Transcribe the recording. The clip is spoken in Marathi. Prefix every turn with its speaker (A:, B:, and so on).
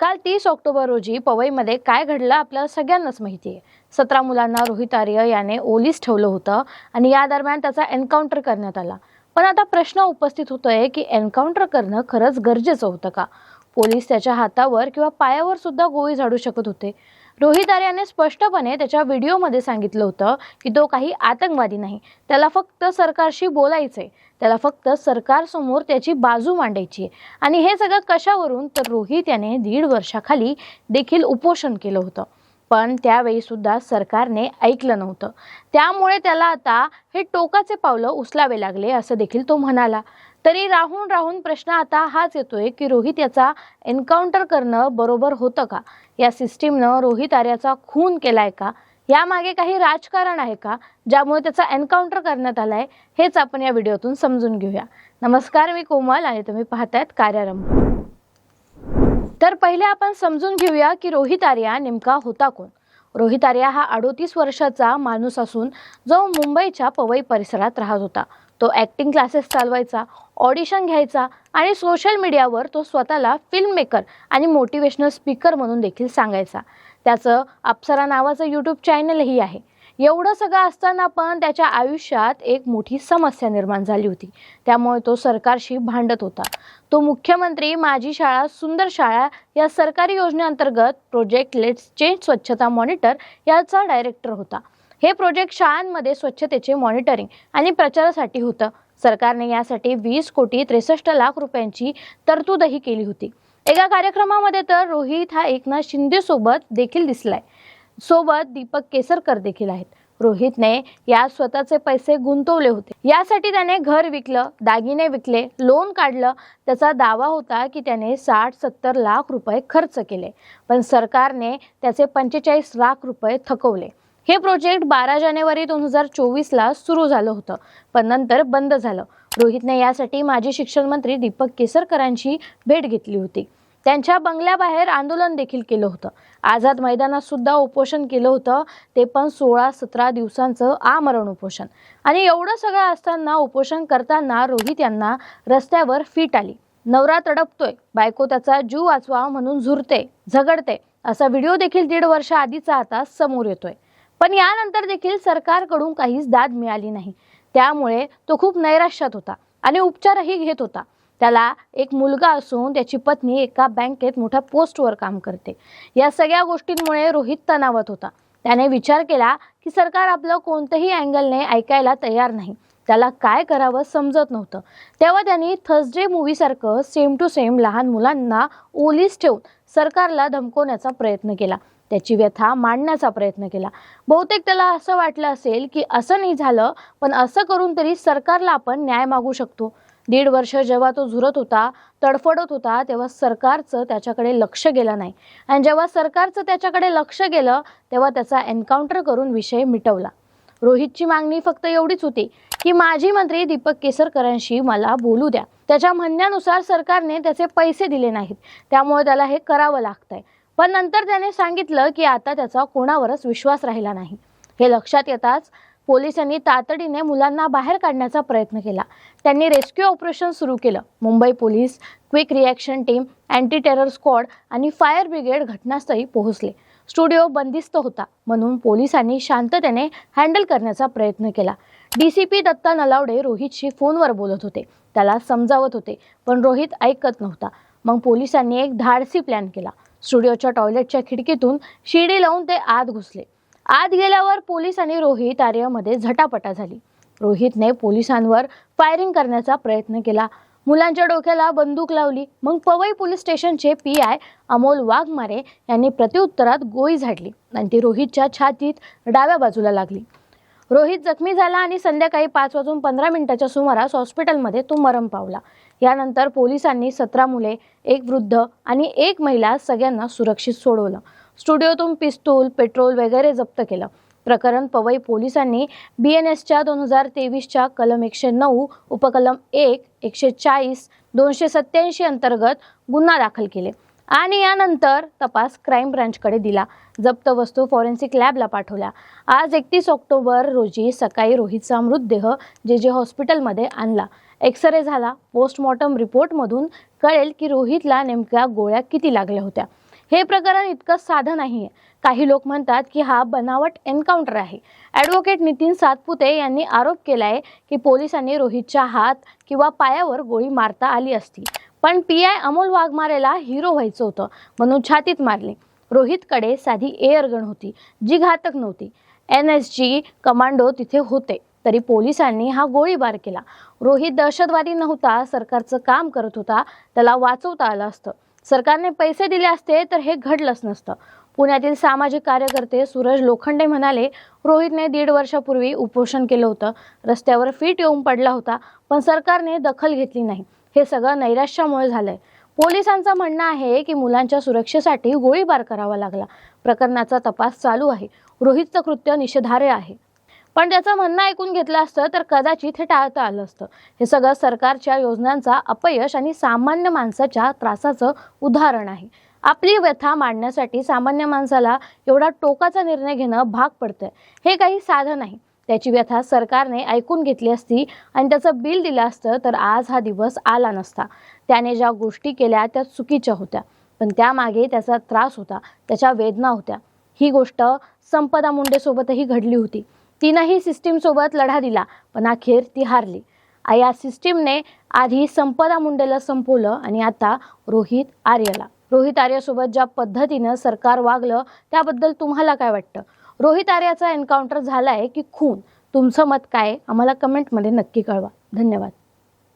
A: काल तीस ऑक्टोबर रोजी पवईमध्ये काय घडलं आपल्याला सगळ्यांनाच माहिती आहे. सतरा मुलांना रोहित आर्य याने ओलीस ठेवलं होतं आणि या दरम्यान त्याचा एन्काउंटर करण्यात आला. पण आता प्रश्न उपस्थित होतोय की एन्काउंटर करणं खरंच गरजेचं होतं का? पोलीस त्याच्या हातावर किंवा पायावर सुद्धा गोळी झाडू शकत होते. रोहित आर्याने स्पष्टपणे त्याच्या व्हिडिओमध्ये सांगितलं होतं की तो काही आतंकवादी नाही. त्याला फक्त सरकारशी बोलायचं आहे त्याला फक्त सरकारसमोर त्याची बाजू मांडायची आहे. आणि हे सगळं कशावरून? तर रोहित याने दीड वर्षाखाली देखील उपोषण केलं होतं. पण त्यावेळी सुद्धा सरकारने ऐकलं नव्हतं. त्यामुळे त्याला आता हे टोकाचे पावलं उचलावे लागले असं देखील तो म्हणाला. तरी राहून राहून प्रश्न आता हाच येतोय की रोहित याचा एन्काउंटर करणं बरोबर होतं का? या सिस्टीमनं रोहित आर्याचा खून केलाय का? यामागे काही राजकारण आहे का? ज्यामुळे त्याचा एन्काउंटर करण्यात आलाय हेच आपण या व्हिडिओतून समजून घेऊया. नमस्कार मी कोमल आणि तुम्ही पाहतायत कार्यारंभ. तर पहिले आपण समजून घेऊया की रोहित आर्या नेमका होता कोण? रोहित आर्या हा अडोतीस वर्षाचा माणूस असून जो मुंबईच्या पवई परिसरात राहत होता. तो ॲक्टिंग क्लासेस चालवायचा ऑडिशन घ्यायचा आणि सोशल मीडियावर तो स्वतःला फिल्म मेकर आणि मोटिवेशनल स्पीकर म्हणून देखील सांगायचा. त्याचं अप्सरा नावाचं यूट्यूब चॅनलही आहे. एवढं सगळं असताना पण त्याच्या आयुष्यात एक मोठी समस्या निर्माण झाली होती. त्यामुळे तो सरकारशी भांडत होता. तो मुख्यमंत्री माझी शाळा सुंदर शाळा या सरकारी योजनेअंतर्गत प्रोजेक्ट लेट्स चेंज स्वच्छता मॉनिटर याचा डायरेक्टर होता. हे प्रोजेक्ट शाळांमध्ये स्वच्छतेचे मॉनिटरिंग आणि प्रचारासाठी होतं. सरकारने यासाठी वीस कोटी त्रेसष्ट लाख रुपयांची तरतूदही केली होती. एका कार्यक्रमामध्ये तर रोहित हा एकनाथ शिंदे सोबत देखील दिसलाय. सोबत दीपक केसरकर देखील आहेत. रोहितने या स्वतःचे पैसे गुंतवले होते. यासाठी त्याने घर विकलं दागिने विकले लोन काढलं. त्याचा दावा होता की त्याने साठ सत्तर लाख रुपये खर्च केले. पण सरकारने त्याचे पंचेचाळीस लाख रुपये थकवले. हे प्रोजेक्ट बारा जानेवारी दोन हजार चोवीसला सुरू झालं होतं पण नंतर बंद झालं. रोहितने यासाठी माजी शिक्षण मंत्री दीपक केसरकरांची भेट घेतली होती. त्यांच्या बंगल्याबाहेर आंदोलन देखील केलं होतं. आझाद मैदानात सुद्धा उपोषण केलं होतं. ते पण सोळा सतरा दिवसांचं आमरण उपोषण. आणि एवढं सगळं असताना उपोषण करताना रोहित यांना रस्त्यावर फीट आली. नवरा तडपतोय बायको त्याचा जीव वाचवा म्हणून झुरते झगडते असा व्हिडिओ देखील दीड वर्ष आधीचा आता समोर येतोय. पण यानंतर देखील सरकारकडून काहीच दाद मिळाली नाही. त्यामुळे तो खूप नैराश्यात होता आणि उपचारही घेत होता. त्याला एक मुलगा असून त्याची पत्नी एका बँकेत मोठ्या पोस्टवर काम करते. या सगळ्या गोष्टींमुळे रोहित तणावत होता. त्याने विचार केला की सरकार आपलं कोणतंही अँगलने ऐकायला तयार नाही. त्याला काय करावं समजत नव्हतं. तेव्हा त्यांनी थर्सडे मूवीसारखं सेम टू सेम लहान मुलांना ओलीस ठेवून सरकारला धमकवण्याचा प्रयत्न केला. त्याची व्यथा मांडण्याचा प्रयत्न केला. बहुतेक त्याला असं वाटलं असेल की असं नाही झालं पण असं करून तरी सरकारला आपण न्याय मागू शकतो. दीड वर्ष जेव्हा तो झुरत होता तडफडत होता तेव्हा सरकारचं त्याच्याकडे लक्ष गेलं नाही. आणि जेव्हा सरकारचं त्याच्याकडे लक्ष गेलं तेव्हा त्याचा एन्काउंटर करून विषय मिटवला. रोहितची मागणी फक्त एवढीच होती की माजी मंत्री दीपक केसरकरांशी मला बोलू द्या. त्याच्या म्हणण्यानुसार सरकारने त्याचे पैसे दिले नाहीत. त्यामुळे त्याला हे करावं लागतंय. पण नंतर त्याने सांगितलं की आता त्याचा कोणावरच विश्वास राहिला नाही. हे लक्षात येताच पोलिसांनी तातडीने मुलांना बाहेर काढण्याचा प्रयत्न केला. त्यांनी रेस्क्यू ऑपरेशन सुरू केलं. Mumbai police quick reaction team anti terror squad आणि फायर ब्रिगेड घटनास्थळी पोहोचले. स्टुडिओ बंदिस्त होता म्हणून पोलिसांनी शांततेने हँडल करण्याचा प्रयत्न केला. D C P Datta Nalawade रोहितशी फोनवर बोलत होते. त्याला समजावत होते पण रोहित ऐकत नव्हता. मग पोलिसांनी एक धाडसी प्लॅन केला. स्टुडिओच्या टॉयलेटच्या खिडकीतून शिडी लावून ते आत घुसले. आत गेल्यावर पोलीस आणि रोहित आर्यमध्ये झटापटा झाली. रोहितने पोलिसांवर फायरिंग करण्याचा प्रयत्न केला. मुलांच्या डोक्याला बंदूक लावली. मग पवई पोलीस स्टेशनचे पी आय अमोल वाघमारे यांनी प्रत्युत्तरात गोळी झाडली आणि ती रोहितच्या छातीत डाव्या बाजूला लागली. रोहित जखमी झाला आणि संध्याकाळी पाच वाजून पंधरा मिनिटाच्या सुमारास हॉस्पिटलमध्ये तो मरण पावला. यानंतर पोलिसांनी सतरा मुले एक वृद्ध आणि एक महिला सगळ्यांना सुरक्षित सोडवलं. स्टुडिओतून पिस्तूल पेट्रोल वगैरे जप्त केलं. प्रकरण पवई पोलिसांनी बी एन एसच्या दोन हजार तेवीसच्या कलम एकशे नऊ उपकलम एक एकशे चाळीस दोनशे सत्याऐंशी अंतर्गत गुन्हा दाखल केले. आणि यानंतर तपास क्राईम ब्रांचकडे दिला. जप्त वस्तू फॉरेन्सिक लॅबला पाठवल्या. आज एकतीस ऑक्टोबर रोजी सकाळी रोहितचा मृतदेह जे जे हॉस्पिटलमध्ये आणला. एक्सरे झाला. पोस्टमॉर्टम रिपोर्टमधून कळेल की रोहितला नेमक्या गोळ्या किती लागल्या होत्या. हे प्रकरण इतकं साधं नाही आहे काही लोक म्हणतात की हा बनावट एन्काउंटर आहे. ॲडव्होकेट नितीन सातपुते यांनी आरोप केला आहे की पोलिसांनी रोहितच्या हात किंवा पायावर गोळी मारता आली असती. पण पी आय अमोल वाघमारेला हिरो व्हायचं होतं. म्हणून छातीत मारले. रोहितकडे साधी एअरगन होती जी घातक नव्हती. एन एस जी कमांडो तिथे होते तरी पोलिसांनी हा गोळीबार केला. रोहित दहशतवादी नव्हता सरकारचं काम करत होता त्याला वाचवता आलं असतं. सरकारने पैसे दिले असते तर हे घडलंच नसतं. पुण्यातील सामाजिक कार्यकर्ते सूरज लोखंडे म्हणाले रोहितने दीड वर्षापूर्वी उपोषण केलं होतं. रस्त्यावर फिट येऊन पडला होता पण सरकारने दखल घेतली नाही. हे सगळं नैराश्यामुळे झालंय. पोलिसांचं म्हणणं आहे की मुलांच्या सुरक्षेसाठी गोळीबार करावा लागला. प्रकरणाचा तपास चालू आहे. रोहितचं कृत्य निषेधार्ह आहे. पण त्याचं म्हणणं ऐकून घेतलं असतं तर कदाचित हे टाळता आलं असतं. हे सगळं सरकारच्या योजनांचा अपयश आणि सामान्य माणसाच्या त्रासाचं उदाहरण आहे. आपली व्यथा मांडण्यासाठी सामान्य माणसाला एवढा टोकाचा निर्णय घेणं भाग पडतंय. हे काही साधं नाही. त्याची व्यथा सरकारने ऐकून घेतली असती आणि त्याचं बिल दिलं असतं तर आज हा दिवस आला नसता. त्याने ज्या गोष्टी केल्या त्या चुकीच्या होत्या. पण त्यामागे त्याचा त्रास होता त्याच्या वेदना होत्या. ही गोष्ट संपदा मुंडेसोबतही घडली होती. तिनंही सिस्टीमसोबत लढा दिला पण अखेर ती हारली. या सिस्टीमने आधी संपदा मुंडेला संपवलं आणि आता रोहित आर्यला. रोहित आर्यसोबत ज्या पद्धतीनं सरकार वागलं त्याबद्दल तुम्हाला काय वाटतं? रोहित आर्याचा एन्काउंटर झालाय की खून? तुमचं मत काय आहे? आम्हाला कमेंटमध्ये नक्की कळवा. धन्यवाद.